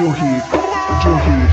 Zahir Zahir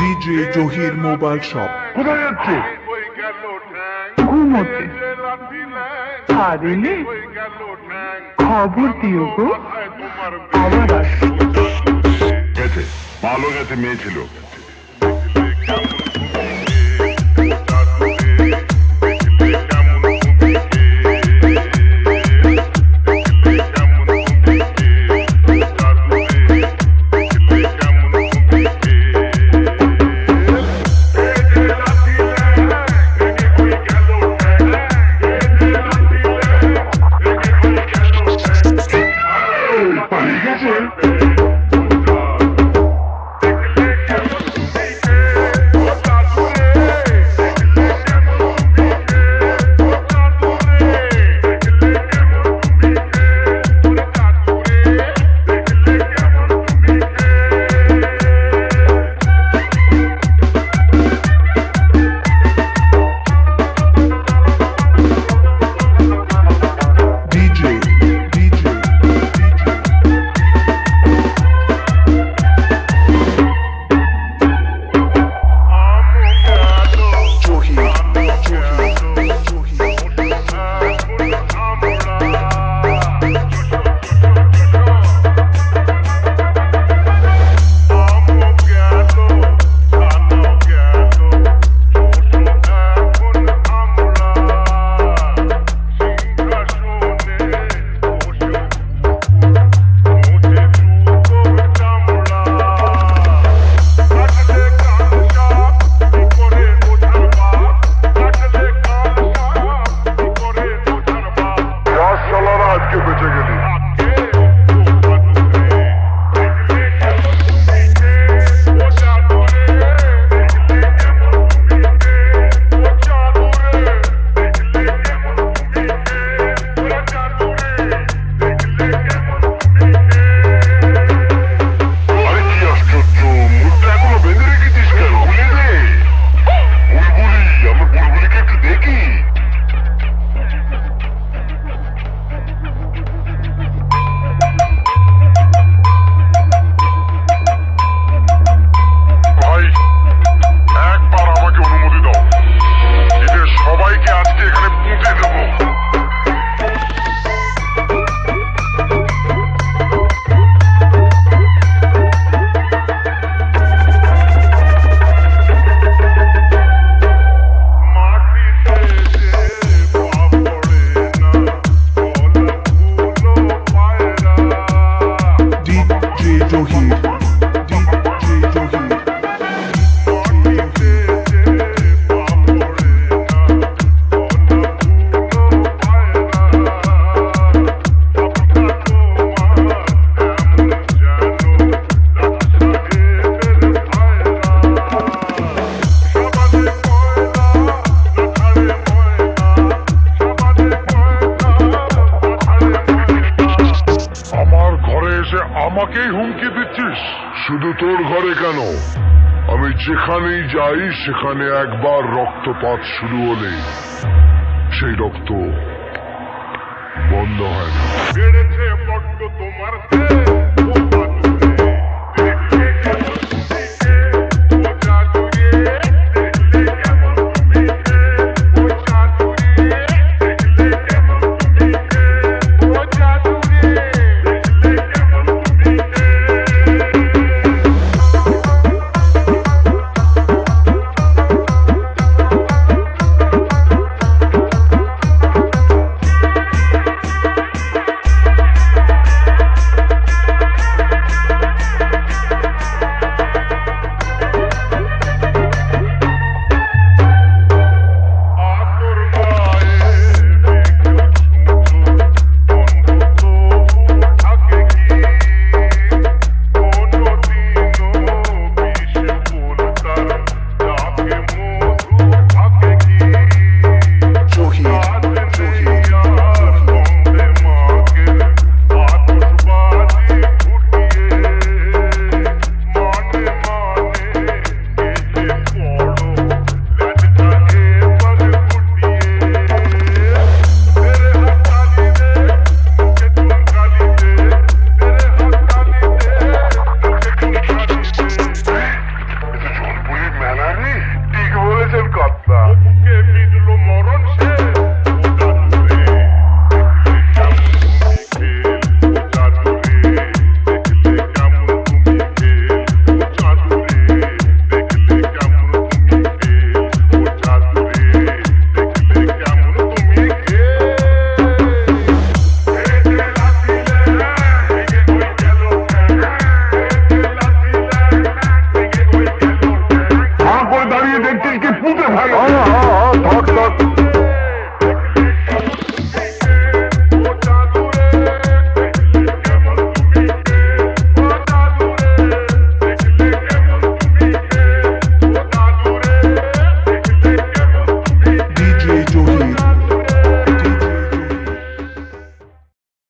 DJ Zahir mobile shop কোথায় যাচ্ছে? ঘুমোতে খবর দিও গো। আবার আসো ভালো গেছে মেয়ে ছিল। need your heat. যেখানেই যাই, সেখানে একবার রক্তপাত শুরু হলে সেই রক্ত বন্ধ হয় না। বেড়েছে বড্ড তোমার।